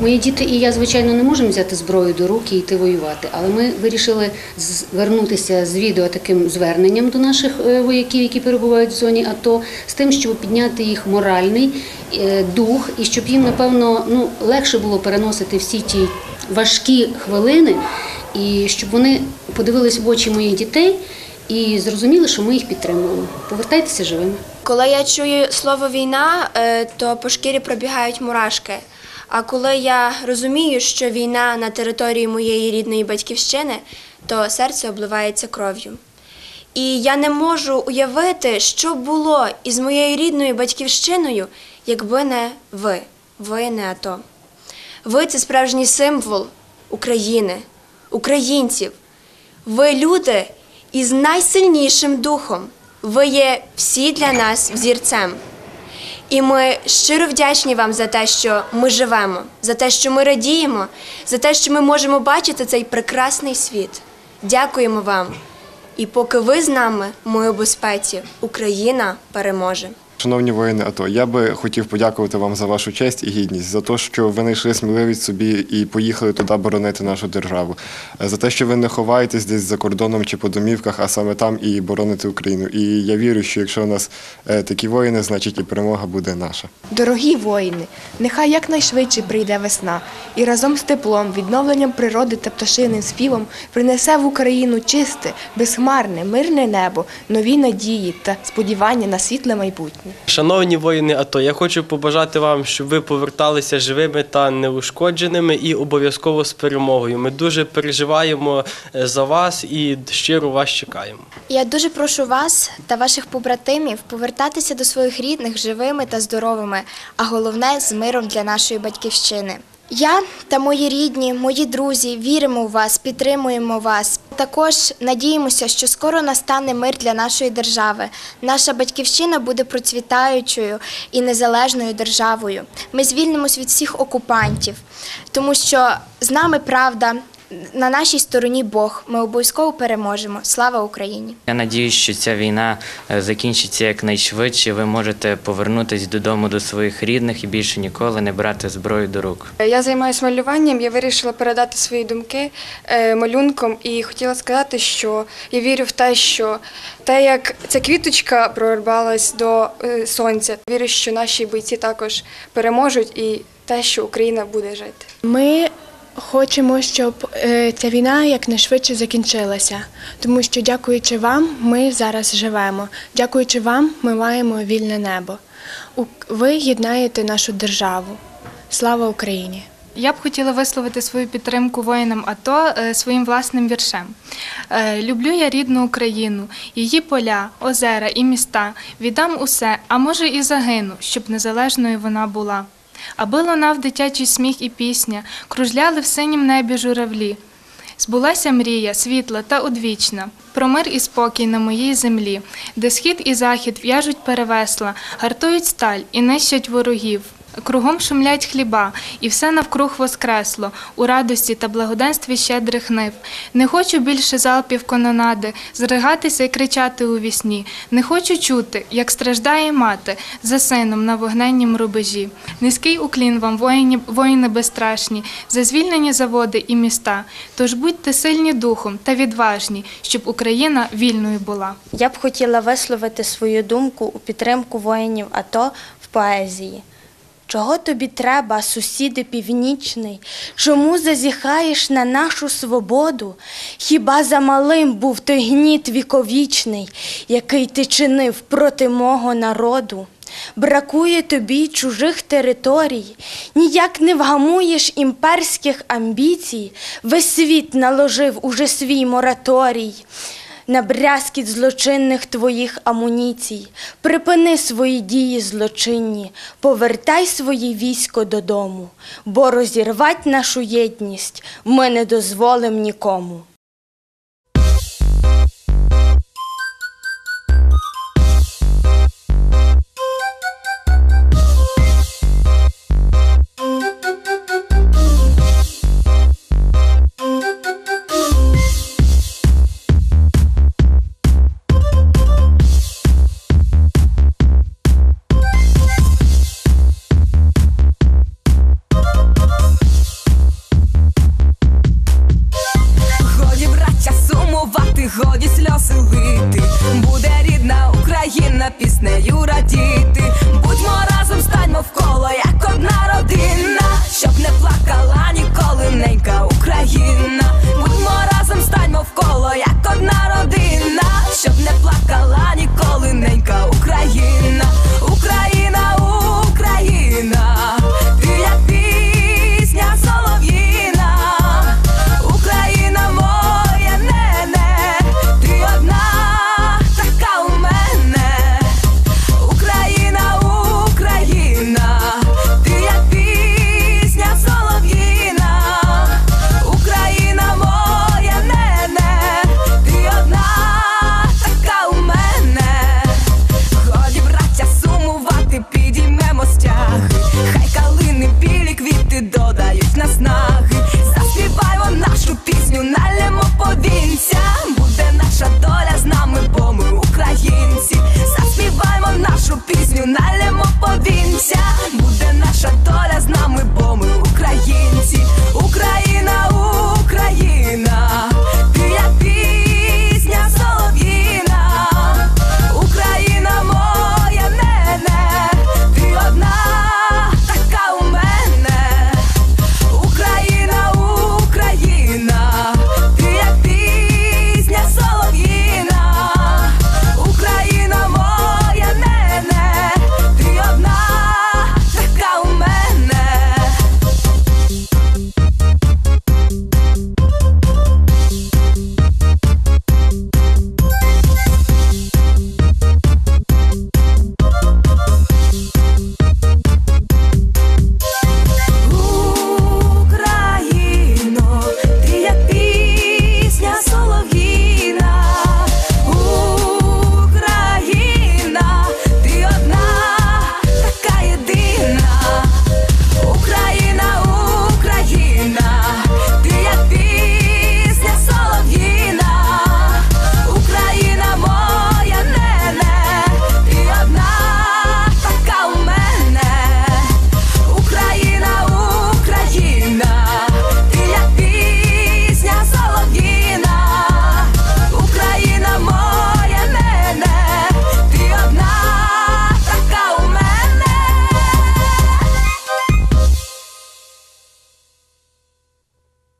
Мої діти і я, звичайно, не можемо взяти зброю до рук і йти воювати, але ми вирішили звернутися з відео таким зверненням до наших е, вояків, які перебувають в зоні АТО, з тим, щоб підняти їх моральний е, дух і щоб їм, напевно, ну легше було переносити всі ті важкі хвилини, і щоб вони подивились в очі моїх дітей і зрозуміли, що ми їх підтримуємо. Повертайтеся живими. Коли я чую слово війна, е, то по шкірі пробігають мурашки. А коли я розумію, що війна на території моєї рідної батьківщини, то серце обливається кров'ю. І я не можу уявити, що було із моєю рідною батьківщиною, якби не ви, ви не АТО. Ви це справжній символ України, українців. Ви люди із найсильнішим духом. Ви є всі для нас взірцем. І ми щиро вдячні вам за те, що ми живемо, за те, що ми радіємо, за те, що ми можемо бачити цей прекрасний світ. Дякуємо вам. І поки ви з нами, ми у безпеці, Україна переможе. Шановні воїни АТО, я би хотів подякувати вам за вашу честь і гідність, за те, що ви знайшли сміливість собі і поїхали туди боронити нашу державу, за те, що ви не ховаєтесь десь за кордоном чи по домівках, а саме там і бороните Україну. І я вірю, що якщо у нас е, такі воїни, значить і перемога буде наша. Дорогі воїни, нехай якнайшвидше прийде весна, і разом з теплом, відновленням природи та пташиним співом принесе в Україну чисте, безхмарне, мирне небо, нові надії та сподівання на світле майбутнє. Шановні воїни АТО, я хочу побажати вам, щоб ви поверталися живими та неушкодженими і обов'язково з перемогою. Ми дуже переживаємо е, за вас і щиро вас чекаємо. Я дуже прошу вас та ваших побратимів повертатися до своїх рідних живими та здоровими, а головне з миром для нашої батьківщини. Я та мої рідні, мої друзі віримо в вас, підтримуємо вас. Також надіємося, що скоро настане мир для нашої держави. Наша батьківщина буде процвітаючою і незалежною державою. Ми звільнимось від всіх окупантів, тому що з нами правда. На нашій стороні Бог. Ми обов'язково переможемо. Слава Україні! Я надіюсь, що ця війна е, закінчиться якнайшвидше. Ви можете повернутися додому до своїх рідних і більше ніколи не брати зброю до рук. Я займаюся малюванням. Я вирішила передати свої думки е, малюнком і хотіла сказати, що я вірю в те, що те, як ця квіточка прорвалась до е, сонця, вірю, що наші бойці також переможуть і те, що Україна буде жити. Ми хочемо, щоб е, ця війна якнайшвидше закінчилася, тому що, дякуючи вам, ми зараз живемо. Дякуючи вам, ми маємо вільне небо. Ви єднаєте нашу державу. Слава Україні! Я б хотіла висловити свою підтримку воїнам АТО е, своїм власним віршем. Е, Люблю я рідну Україну, її поля, озера і міста. Віддам усе, а може і загину, щоб незалежною вона була. Аби лунав дитячий сміх і пісня, кружляли в синім небі журавлі. Збулася мрія, світла та одвічна, про мир і спокій на моїй землі, де схід і захід в'яжуть перевесла, гартують сталь і нищать ворогів. Кругом шумлять хліба, і все навкруг воскресло, у радості та благоденстві щедрих нив. Не хочу більше залпів кононади, зригатися і кричати у вісні. Не хочу чути, як страждає мати за сином на вогненнім рубежі. Низький уклін вам, воїні, воїни безстрашні, за звільнені заводи і міста. Тож будьте сильні духом та відважні, щоб Україна вільною була. Я б хотіла висловити свою думку у підтримку воїнів АТО в поезії. Чого тобі треба, сусіди північний? Чому зазіхаєш на нашу свободу? Хіба за малим був той гніт віковічний, який ти чинив проти мого народу? Бракує тобі чужих територій, ніяк не вгамуєш імперських амбіцій, весь світ наложив уже свій мораторій на брязкіт злочинних твоїх амуніцій. Припини свої дії злочинні, повертай своє військо додому, бо розірвать нашу єдність ми не дозволим нікому. You.